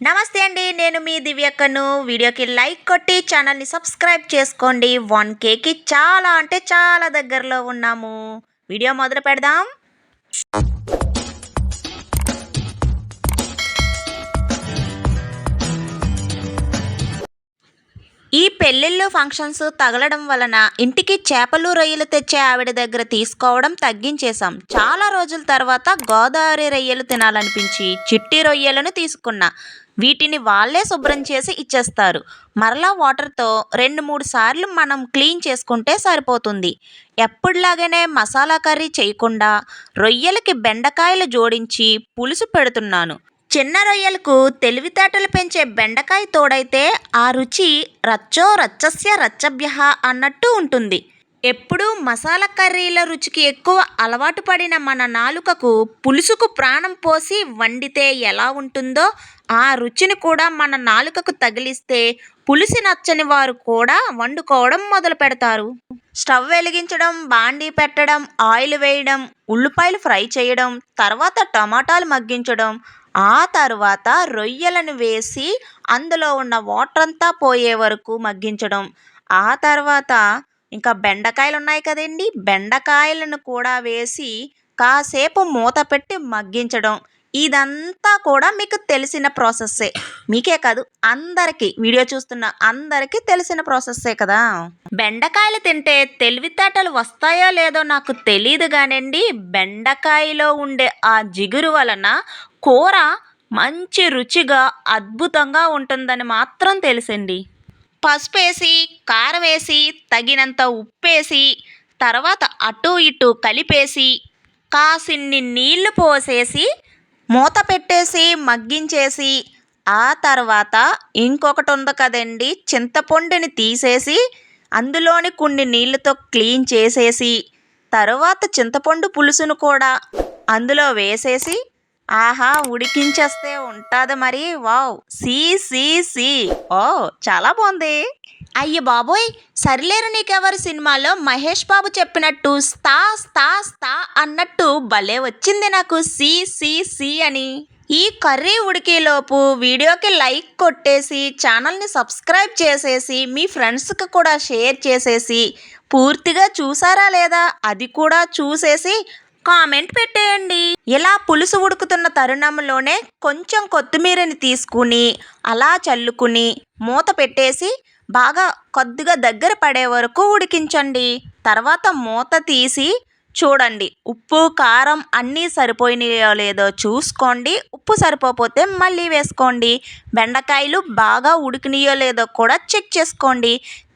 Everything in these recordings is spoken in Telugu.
నమస్తే అండి నేను మీ దివ్యక్కను వీడియోకి లైక్ కొట్టి ఛానల్ని సబ్స్క్రైబ్ చేసుకోండి. వన్ కేకి చాలా అంటే చాలా దగ్గరలో ఉన్నాము. వీడియో మొదలు పెడదాం. ఈ పెళ్ళిళ్ళు ఫంక్షన్స్ తగలడం వలన ఇంటికి చేపలు రొయ్యలు తెచ్చే ఆవిడ దగ్గర తీసుకోవడం తగ్గించేశాం. చాలా రోజుల తర్వాత గోదావరి రొయ్యలు తినాలనిపించి చిట్టి రొయ్యలను తీసుకున్నా. వీటిని వాళ్ళే శుభ్రం చేసి ఇచ్చేస్తారు. మరలా వాటర్తో రెండు మూడు సార్లు మనం క్లీన్ చేసుకుంటే సరిపోతుంది. ఎప్పుడులాగానే మసాలా కర్రీ చేయకుండా రొయ్యలకి బెండకాయలు జోడించి పులుసు పెడుతున్నాను. చిన్న రొయ్యలకు తెలివితేటలు పెంచే బెండకాయ తోడైతే ఆ రుచి రచ్చో రచ్చస్య రచ్చభ్య అన్నట్టు ఉంటుంది. ఎప్పుడూ మసాలా కర్రీల రుచికి ఎక్కువ అలవాటు పడిన మన నాలుకకు పులుసుకు ప్రాణం పోసి వండితే ఎలా ఉంటుందో ఆ రుచిని కూడా మన నాలుకకు తగిలిస్తే పులుసు నచ్చని వారు కూడా వండుకోవడం మొదలు పెడతారు. స్టవ్ వెలిగించడం బాండీ పెట్టడం ఆయిల్ వేయడం ఉల్లిపాయలు ఫ్రై చేయడం తర్వాత టమాటాలు మగ్గించడం ఆ తర్వాత రొయ్యలను వేసి అందులో ఉన్న వాటర్ అంతా పోయే వరకు మగ్గించడం. ఆ తర్వాత ఇంకా బెండకాయలు ఉన్నాయి కదండి. బెండకాయలను కూడా వేసి కాసేపు మూత పెట్టి మగ్గించడం. ఇదంతా కూడా మీకు తెలిసిన ప్రాసెస్సే. మీకే కాదు అందరికీ. వీడియో చూస్తున్న అందరికీ తెలిసిన ప్రాసెస్సే కదా. బెండకాయలు తింటే తెలివితేటలు వస్తాయో లేదో నాకు తెలియదు కానండి బెండకాయలో ఉండే ఆ జిగురు వలన కూర మంచి రుచిగా అద్భుతంగా ఉంటుందని మాత్రం తెలుసండి పసుపు వేసి కారం వేసి తగినంత ఉప్పేసి తర్వాత అటు ఇటు కలిపేసి కాసిన్ని నీళ్ళు పోసేసి మూత పెట్టేసి మగ్గించేసి ఆ తర్వాత ఇంకొకటి ఉంది కదండి చింతపండుని తీసేసి అందులోని కొన్ని నీళ్ళతో క్లీన్ చేసేసి తర్వాత చింతపండు పులుసును కూడా అందులో వేసేసి ఆహా ఉడికించేస్తే ఉంటుంది మరి. వావ్. సి సి సి. ఓ చాలా బాగుంది. అయ్య బాబోయ్ సరిలేరు నీకెవరు సినిమాలో మహేష్ బాబు చెప్పినట్టు స్థా స్థా స్థా అన్నట్టు భలే వచ్చింది నాకు సి సి సి అని. ఈ కర్రీ ఉడికేలోపు వీడియోకి లైక్ కొట్టేసి ఛానల్ని సబ్స్క్రైబ్ చేసేసి మీ ఫ్రెండ్స్కి కూడా షేర్ చేసేసి పూర్తిగా చూసారా లేదా అది కూడా చూసేసి కామెంట్ పెట్టేయండి. ఇలా పులుసు ఉడుకుతున్న తరుణంలోనే కొంచెం కొత్తిమీరని తీసుకుని అలా చల్లుకుని మూత పెట్టేసి బాగా కొద్దిగా దగ్గర పడే వరకు ఉడికించండి. తర్వాత మూత తీసి చూడండి. ఉప్పు కారం అన్నీ సరిపోయినాయో లేదో చూసుకోండి. ఉప్పు సరిపోతే మళ్ళీ వేసుకోండి. బెండకాయలు బాగా ఉడికినాయో లేదో కూడా చెక్ చేసుకోండి.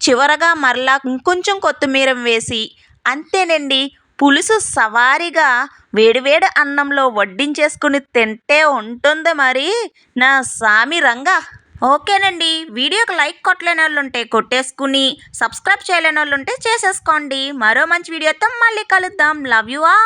చివరగా మరలా ఇంకొంచెం కొత్తిమీర వేసి అంతేనండి. పులుసు సవారీగా వేడివేడి అన్నంలో వడ్డించేసుకుని తింటే ఉంటుంది మరి. నా సామి రంగా. ఓకేనండి. వీడియోకి లైక్ కొట్టలేని వాళ్ళు ఉంటే కొట్టేసుకుని సబ్స్క్రైబ్ చేయలేని వాళ్ళు ఉంటే చేసేసుకోండి. మరో మంచి వీడియోతో మళ్ళీ కలుద్దాం. లవ్ యూ ఆ